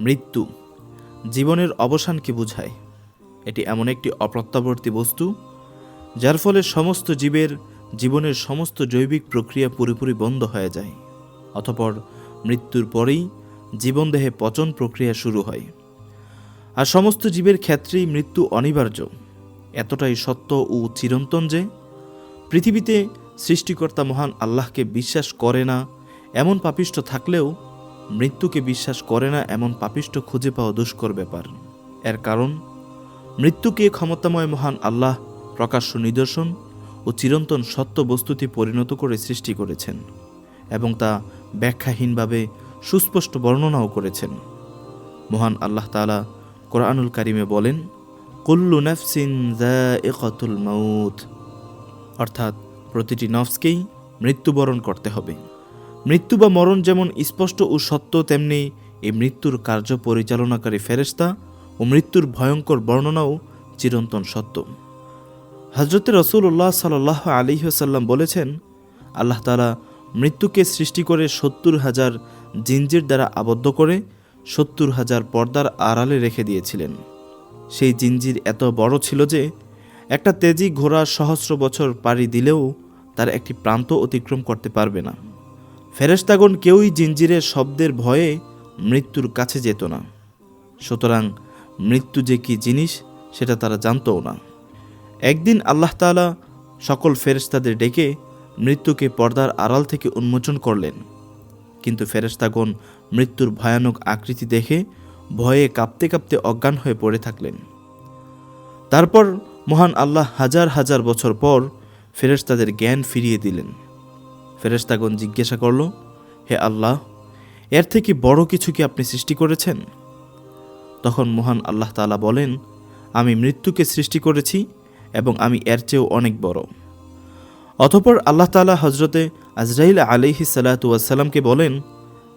মৃত্যু জীবনের অবসানকে বোঝায়। এটি এমন একটি অপ্রত্যাবর্তী বস্তু, যার ফলে সমস্ত জীবের জীবনের সমস্ত জৈবিক প্রক্রিয়া পুরোপুরি বন্ধ হয়ে যায়। অতপর মৃত্যুর পরেই জীবনদেহে পচন প্রক্রিয়া শুরু হয়। আর সমস্ত জীবের ক্ষেত্রেই মৃত্যু অনিবার্য। এতটাই সত্য ও চিরন্তন যে, পৃথিবীতে সৃষ্টিকর্তা মহান আল্লাহকে বিশ্বাস করে না, এমন পাপিষ্ট থাকলেও মৃত্যুকে বিশ্বাস করে না এমন পাপিষ্ট খুঁজে পাওয়া দুষ্কর ব্যাপার। এর কারণ, মৃত্যুকে ক্ষমতাময় মহান আল্লাহ প্রকাশ্য নিদর্শন ও চিরন্তন সত্য বস্তুতে পরিণত করে সৃষ্টি করেছেন এবং তা ব্যাখ্যাহীনভাবে সুস্পষ্ট বর্ণনাও করেছেন। মহান আল্লাহ তাআলা কোরআনুল কারিমে বলেন, কুল্লু নাফসিন মাউত। অর্থাৎ, প্রতিটি নফসকেই মৃত্যুবরণ করতে হবে। মৃত্যু বা মরণ যেমন স্পষ্ট ও সত্য, তেমনি এই মৃত্যুর কার্য পরিচালনাকারী ফেরেশতা ও মৃত্যুর ভয়ঙ্কর বর্ণনাও চিরন্তন সত্য। হজরত রসুল্লাহ সাল্লাহ আলিহাসাল্লাম বলেছেন, আল্লাহ তালা মৃত্যুকে সৃষ্টি করে সত্তর হাজার জিঞ্জির দ্বারা আবদ্ধ করে সত্তর হাজার পর্দার আড়ালে রেখে দিয়েছিলেন। সেই জিঞ্জির এত বড় ছিল যে, একটা তেজি ঘোড়া সহস্র বছর পাড়ি দিলেও তার একটি প্রান্ত অতিক্রম করতে পারবে না। ফেরেশতাগণ কেউই জিঞ্জিরের শব্দের ভয়ে মৃত্যুর কাছে যেত না। সুতরাং মৃত্যু যে কি জিনিস, সেটা তারা জানতও না। একদিন আল্লাহ তাআলা সকল ফেরেশতাদের ডেকে মৃত্যুকে পর্দার আড়াল থেকে উন্মোচন করলেন। কিন্তু ফেরেশতাগণ মৃত্যুর ভয়ানক আকৃতি দেখে ভয়ে কাঁপতে কাঁপতে অজ্ঞান হয়ে পড়ে থাকলেন। তারপর মহান আল্লাহ হাজার হাজার বছর পর ফেরেশতাদের জ্ঞান ফিরিয়ে দিলেন। ফেরেশতাগণ জিজ্ঞাসা করল, হে আল্লাহ, এর থেকে বড় কিছু কি আপনি সৃষ্টি করেছেন? তখন মহান আল্লাহ তাআলা বলেন, আমি মৃত্যুকে সৃষ্টি করেছি এবং আমি এর চেয়েও অনেক বড়। অতপর আল্লাহ তাআলা হজরতে আজরাইল আলিহি সালাতামকে বলেন,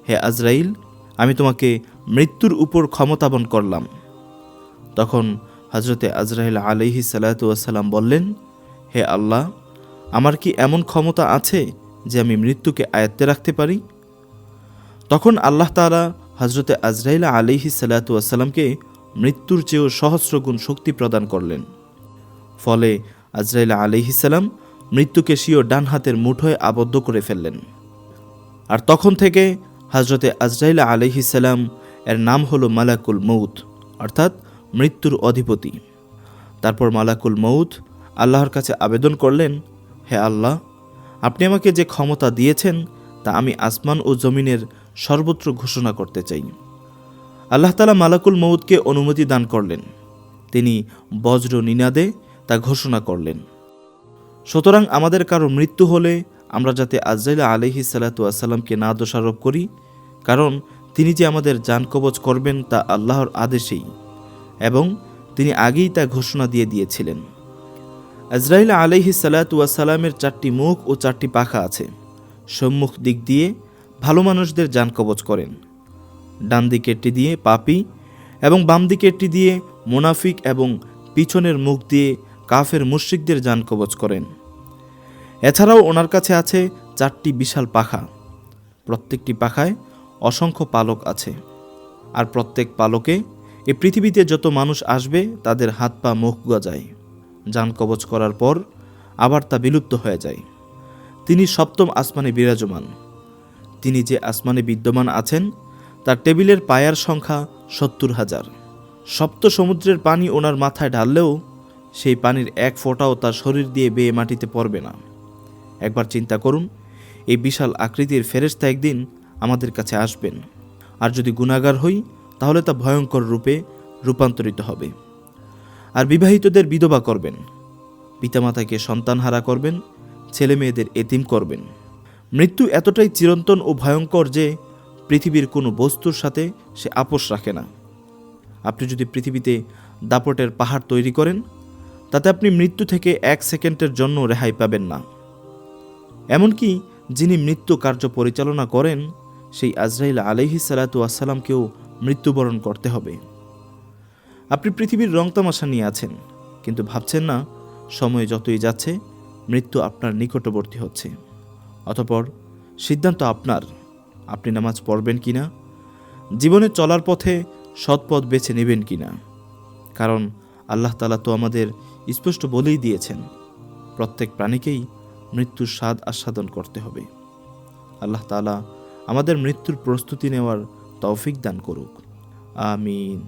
হে আজরাইল, আমি তোমাকে মৃত্যুর উপর ক্ষমতাবন করলাম। তখন হজরতে আজরাইল আলিহি সালাতাম বললেন, হে আল্লাহ, আমার কি এমন ক্ষমতা আছে যে আমি মৃত্যুকে আয়ত্তে রাখতে পারি? তখন আল্লাহ তাআলা হজরতে আজরাইল আলিহি সালাতামকে মৃত্যুর চেয়েও সহস্রগুণ শক্তি প্রদান করলেন। ফলে আজরাইল আলিহিসাল্লাম মৃত্যুকে স্বীয় ডান হাতের মুঠোয় আবদ্ধ করে ফেললেন। আর তখন থেকে হজরতে আজরাইল আলিহিসাল্লাম এর নাম হলো মালাকুল মৌত অর্থাৎ মৃত্যুর অধিপতি। তারপর মালাকুল মৌত আল্লাহর কাছে আবেদন করলেন, হে আল্লাহ আপনি আমাকে যে ক্ষমতা দিয়েছেন, তা আমি আসমান ও জমিনের সর্বত্র ঘোষণা করতে চাই। আল্লাহ তালা মালাকুল মৌদকে অনুমতি দান করলেন। তিনি বজ্র নিনাদে তা ঘোষণা করলেন। সুতরাং আমাদের কারও মৃত্যু হলে আমরা যাতে আজরাইলা আলহি সাল্লাতুয়াসাল্লামকে না দোষারোপ করি, কারণ তিনি যে আমাদের যান কবচ করবেন তা আল্লাহর আদেশেই, এবং তিনি আগেই তা ঘোষণা দিয়ে দিয়েছিলেন। আজরাইল আলহি সাল্লাতুয়াসাল্লামের চারটি মুখ ও চারটি পাখা আছে। সম্মুখ দিক দিয়ে ভালো মানুষদের যান কবচ করেন। ডান দিকেরটি দিয়ে পাপি এবং বাম দিকেরটি দিয়ে মোনাফিক এবং পিছনের মুখ দিয়ে কাফের মুশ্রিকদের যান কবচ করেন। এছাড়াও ওনার কাছে আছে চারটি বিশাল পাখা। প্রত্যেকটি পাখায় অসংখ্য পালক আছে। আর প্রত্যেক পালকে এ পৃথিবীতে যত মানুষ আসবে, তাদের হাত পা মুখ গজায়। যান কবচ করার পর আবার তা বিলুপ্ত হয়ে যায়। তিনি সপ্তম আসমানে বিরাজমান। তিনি যে আসমানে বিদ্যমান আছেন, তার টেবিলের পায়ার সংখ্যা সত্তর হাজার। সপ্ত সমুদ্রের পানি ওনার মাথায় ঢাললেও সেই পানির এক ফোঁটাও তার শরীর দিয়ে বেয়ে মাটিতে পড়বে না। একবার চিন্তা করুন, এই বিশাল আকৃতির ফেরেস্তা একদিন আমাদের কাছে আসবেন। আর যদি গুণাগার হই, তাহলে তা ভয়ঙ্কর রূপে রূপান্তরিত হবে। আর বিবাহিতদের বিধবা করবেন। পিতামাতাকে সন্তানহারা করবেন ছেলে মেয়েদের এতিম করবেন। মৃত্যু এতটাই চিরন্তন ও ভয়ঙ্কর যে পৃথিবীর কোনো বস্তুর সাথে সে আপোষ রাখে না। আপনি যদি পৃথিবীতে দাপটের পাহাড় তৈরি করেন, তাতে আপনি মৃত্যু থেকে এক সেকেন্ডের জন্য রেহাই পাবেন না। এমনকি যিনি মৃত্যু কার্য পরিচালনা করেন, সেই আজরাইল আলহি সালাতু আসসালামকেও মৃত্যুবরণ করতে হবে। আপনি পৃথিবীর রং তামাশা নিয়ে আছেন, কিন্তু ভাবছেন না, সময় যতই যাচ্ছে, মৃত্যু আপনার নিকটবর্তী হচ্ছে। অতপর, সিদ্ধান্ত আপনার, আপনি নামাজ পড়বেন কি না জীবনে চলার পথে সৎ পথ বেছে নেবেন কি না কারণ, আল্লাহ তালা তো আমাদের স্পষ্ট বলেই দিয়েছেন, প্রত্যেক প্রাণীকেই মৃত্যুর স্বাদ আস্বাদন করতে হবে। আল্লাহ তালা আমাদের মৃত্যুর প্রস্তুতি নেওয়ার তৌফিক দান করুক। আমিন।